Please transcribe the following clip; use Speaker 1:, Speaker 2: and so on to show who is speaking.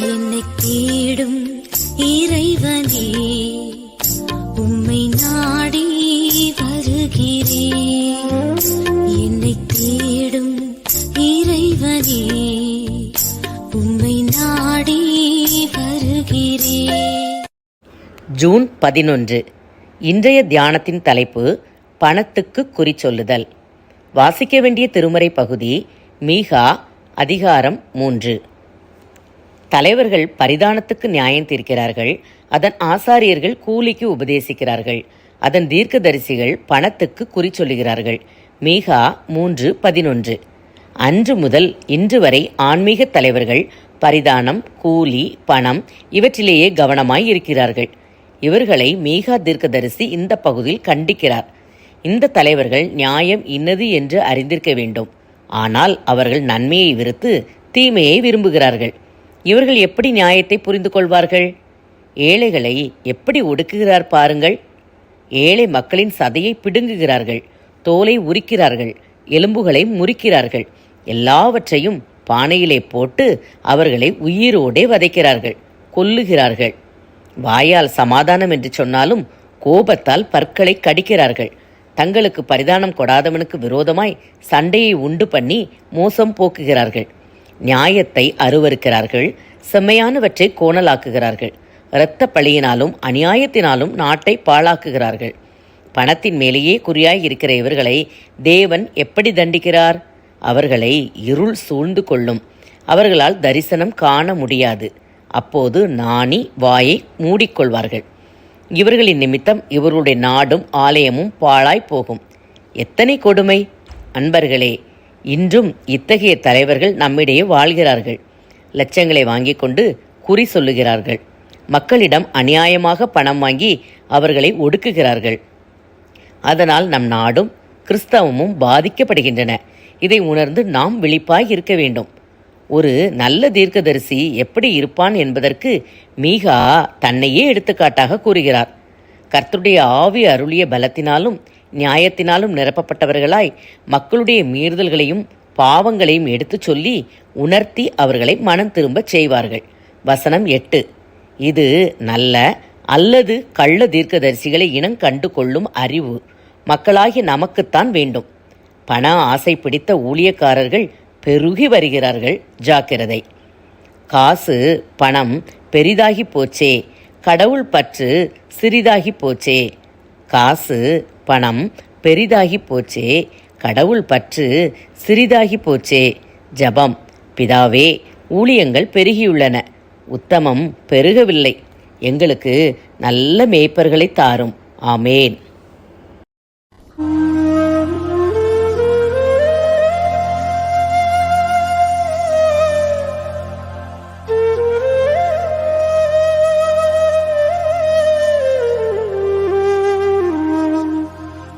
Speaker 1: என்னை தேடும் இறைவனே உம்மை நாடி வருகிறேன் என்னை தேடும் இறைவனே உம்மை நாடி வருகிறேன்
Speaker 2: ஜூன் பதினொன்று. இன்றைய தியானத்தின் தலைப்பு பணத்துக்கு குறி சொல்லுதல். வாசிக்க வேண்டிய திருமறை பகுதி மீகா அதிகாரம் மூன்று. தலைவர்கள் பரிதானத்துக்கு நியாயம் தீர்க்கிறார்கள். அதன் ஆசாரியர்கள் கூலிக்கு உபதேசிக்கிறார்கள். அதன் தீர்க்கதரிசிகள் பணத்துக்கு குறி சொல்லுகிறார்கள். மீகா மூன்று பதினொன்று. அன்று முதல் இன்று வரை ஆன்மீக தலைவர்கள் பரிதானம் கூலி பணம் இவற்றிலேயே கவனமாய் இருக்கிறார்கள். இவர்களை மீகா தீர்க்கதரிசி இந்த பகுதியில் கண்டிக்கிறார். இந்த தலைவர்கள் நியாயம் இன்னது என்று அறிந்திருக்க வேண்டும். ஆனால் அவர்கள் நன்மையை விருத்து தீமையை விரும்புகிறார்கள். இவர்கள் எப்படி நியாயத்தை புரிந்து கொள்வார்கள்? ஏழைகளை எப்படி ஒடுக்குகிறார் பாருங்கள். ஏழை மக்களின் சதையை பிடுங்குகிறார்கள். தோலை உரிக்கிறார்கள். எலும்புகளை முறிக்கிறார்கள். எல்லாவற்றையும் பானையிலே போட்டு அவர்களை உயிரோடே வதைக்கிறார்கள். கொல்லுகிறார்கள். வாயால் சமாதானம் என்று சொன்னாலும் கோபத்தால் பற்களை கடிக்கிறார்கள். தங்களுக்கு பரிதானம் கொடாதவனுக்கு விரோதமாய் சண்டையை உண்டு பண்ணி மோசம் போக்குகிறார்கள். நியாயத்தை அருவருக்கிறார்கள் செம்மையானவற்றை கோணலாக்குகிறார்கள். இரத்த பழியினாலும் அநியாயத்தினாலும் நாட்டை பாழாக்குகிறார்கள். பணத்தின் மேலேயே குறியாய் இருக்கிற இவர்களை தேவன் எப்படி தண்டிக்கிறார்? அவர்களை இருள் சூழ்ந்து கொள்ளும். அவர்களால் தரிசனம் காண முடியாது. அப்போது நாணி வாயை மூடிக்கொள்வார்கள். இவர்களின் நிமித்தம் இவர்களுடைய நாடும் ஆலயமும் பாழாய் போகும். எத்தனை கொடுமை! அன்பர்களே இன்றும் இத்தகைய தலைவர்கள் நம்மிடையே வாழ்கிறார்கள். லட்சங்களை வாங்கிக் கொண்டு குறி சொல்லுகிறார்கள். மக்களிடம் அநியாயமாக பணம் வாங்கி அவர்களை ஒடுக்குகிறார்கள். அதனால் நம் நாடும் கிறிஸ்தவமும் பாதிக்கப்படுகின்றன. இதை உணர்ந்து நாம் விழிப்பாய் இருக்க வேண்டும். ஒரு நல்ல தீர்க்கதரிசி எப்படி இருப்பான் என்பதற்கு மீகா தன்னையே எடுத்துக்காட்டாக கூறுகிறார். கர்த்துடைய ஆவி அருளிய பலத்தினாலும் நியாயத்தினாலும் நிரப்பப்பட்டவர்களாய் மக்களுடைய மீறுதல்களையும் பாவங்களையும் எடுத்துச் சொல்லி உணர்த்தி அவர்களை மனம் திரும்பச் செய்வார்கள். வசனம் எட்டு. இது நல்ல அல்லது கள்ள தீர்க்கதரிசிகளை இனம் கண்டு கொள்ளும் அறிவு. மக்களாகி நமக்குத்தான் வேண்டும். பண ஆசை பிடித்த ஊழியக்காரர்கள் பெருகி வருகிறார்கள் ஜாக்கிரதை. காசு பணம் பெரிதாகி போச்சே. கடவுள் பற்று சிறிதாகி போச்சே. காசு பணம் பெரிதாகி போச்சே கடவுள் பற்று சிறிதாகி போச்சே. ஜபம். பிதாவே ஊழியங்கள் பெருகியுள்ளன. உத்தமம் பெருகவில்லை. எங்களுக்கு நல்ல மேய்ப்பர்களை தாரும். ஆமேன்.